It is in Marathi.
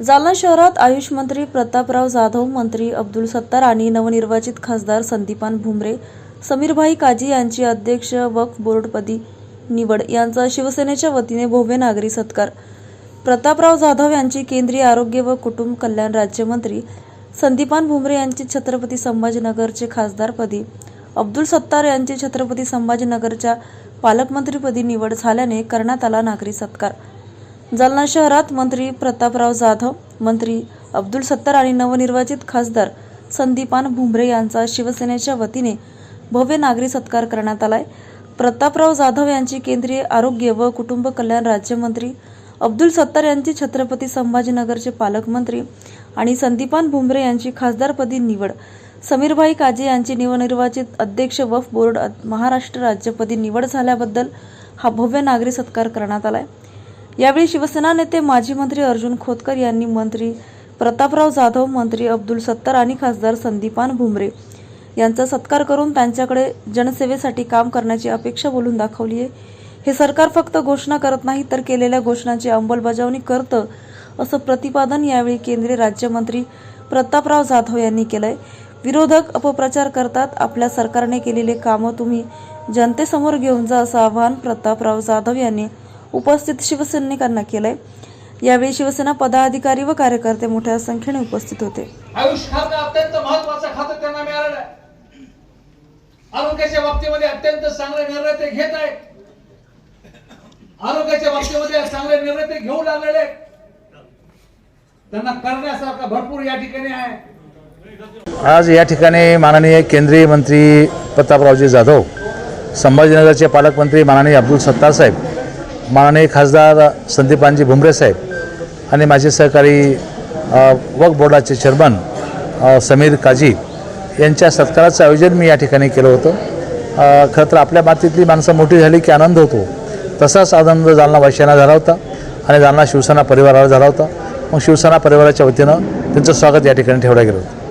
जालना शहरात आयुष मंत्री प्रतापराव जाधव मंत्री अब्दुल सत्तार आणि नवनिर्वाचित खासदार संदीपान भुमरे समीरभाई काजी यांची अध्यक्ष वक्फ बोर्डपदी निवड यांचा शिवसेनेच्या वतीने भव्य नागरी सत्कार. प्रतापराव जाधव यांची केंद्रीय आरोग्य व कुटुंब कल्याण राज्यमंत्री संदीपान भुमरे यांची छत्रपती संभाजीनगरचे खासदारपदी अब्दुल सत्तार यांची छत्रपती संभाजीनगरच्या पालकमंत्रीपदी निवड झाल्याने करण्यात आला नागरी सत्कार. जालना शहरात मंत्री प्रतापराव जाधव मंत्री अब्दुल सत्तार आणि नवनिर्वाचित खासदार संदीपान भुमरे यांचा शिवसेनेच्या वतीने भव्य नागरी सत्कार करण्यात आलाय. प्रतापराव जाधव यांची केंद्रीय आरोग्य व कुटुंब कल्याण राज्यमंत्री अब्दुल सत्तार यांची छत्रपती संभाजीनगरचे पालकमंत्री आणि संदीपान भुमरे यांची खासदारपदी निवड. समीरभाई काजे यांची नवनिर्वाचित अध्यक्ष वफ बोर्ड महाराष्ट्र राज्यपदी निवड झाल्याबद्दल हा भव्य नागरी सत्कार करण्यात आलाय. यावेळी शिवसेना नेते माजी मंत्री अर्जुन खोतकर यांनी मंत्री प्रतापराव जाधव मंत्री अब्दुल सत्तार आणि खासदार संदीपान भुमरे यांचा सत्कार करून त्यांच्याकडे जनसेवेसाठी काम करण्याची अपेक्षा बोलून दाखवली आहे. हे सरकार फक्त घोषणा करत नाही तर केलेल्या घोषणांची अंमलबजावणी करतं असं प्रतिपादन यावेळी केंद्रीय राज्यमंत्री प्रतापराव जाधव यांनी केलंय. विरोधक अपप्रचार करतात आपल्या सरकारने केलेले कामं तुम्ही जनतेसमोर घेऊन जा असं आवाहन प्रतापराव जाधव यांनी उपस्थित शिवसैनिकांना केलंय? यावेळी शिवसेना पदाधिकारी व कार्यकर्ते मोठ्या संख्येने उपस्थित होते. आयुष खातं अत्यंत महत्वाचं खातं त्यांना मिळालेलं आहे. आरोग्याच्या बाबतीमध्ये अत्यंत चांगले निर्णय ते घेत आहेत. आरोग्याच्या बाबतीमध्ये चांगले निर्णय ते घेऊ लागलेले त्यांना करण्यासारखा भरपूर या ठिकाणी आहे. आज या ठिकाणी माननीय केंद्रीय मंत्री प्रतापरावजी जाधव संभाजीनगरचे पालकमंत्री माननीय अब्दुल सत्तार साहेब माननीय खासदार संदीपानजी भुमरे साहेब आणि माझे सहकारी वक वक्फ बोर्डाचे चेअरमन समीर काजी यांच्या सत्काराचं आयोजन मी या ठिकाणी केलं होतं. खरं तर आपल्या मातीतली माणसं मोठी झाली की आनंद होतो. तसाच आनंद जालना वाशियांना झाला होता आणि जालना शिवसेना परिवाराला झाला होता. मग शिवसेना परिवाराच्या वतीनं त्यांचं स्वागत या ठिकाणी ठेवलं गेलं होतं.